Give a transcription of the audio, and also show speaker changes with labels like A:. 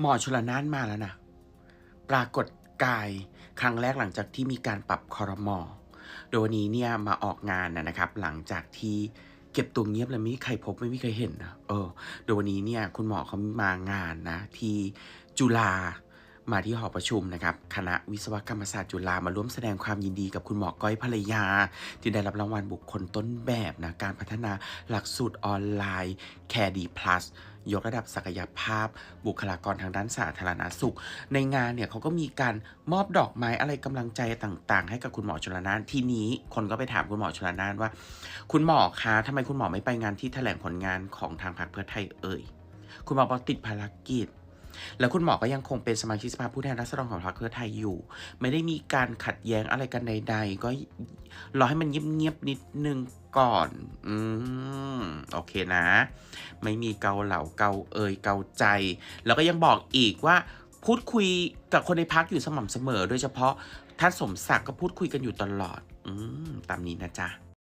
A: หมอชลนานมาแล้วนะปรากฏกายครั้งแรกหลังจากที่มีการปรับคอรมอโดยวันนี้เนี่ยมาออกงานนะนะครับ หลังจากที่เก็บตัวเงียบแล้วไม่มีใครพบไม่มีใครเห็นนะเออโดยวันนี้เนี่ยคุณหมอเขามางานนะ ที่จุฬา มาที่หอประชุมนะครับคณะวิศวกรรมศาสตร์จุฬามาร่วมแสดงความยินดีกับคุณหมอก้อยภรรยา ที่ได้รับรางวัลบุคคลต้นแบบนะการพัฒนาหลักสูตรออนไลน์ Care D Plus ยกระดับศักยภาพ บุคลากรทางด้านสาธารณสุข ในงานเนี่ยเขาก็มีการมอบดอกไม้อะไรกำลังใจต่างๆ ให้กับคุณหมอชลนานทีนี้คนก็ไปถามคุณหมอชลนานว่า คุณหมอคะทำไมคุณหมอไม่ไปงานที่แถลงผลงานของทางพรรคเพื่อไทยเอ่ยคุณหมอบอกติดภารกิจ แล้วคุณหมอก็ยังคงเป็นสมาชิกสภาผู้แทนราษฎรของพรรคเพื่อไทยอยู่ ไม่ได้มีการขัดแย้งอะไรกันใด ๆ ก็รอให้มันเงียบๆนิดนึงก่อน อืม โอเคนะ ไม่มีเกาเหลาเกาเอยเกาใจ แล้วก็ยังบอกอีกว่าพูดคุยกับคนในพักอยู่สม่ำเสมอ โดยเฉพาะท่านสมศักดิ์ก็พูดคุยกันอยู่ตลอด อืม ตามนี้นะจ๊ะ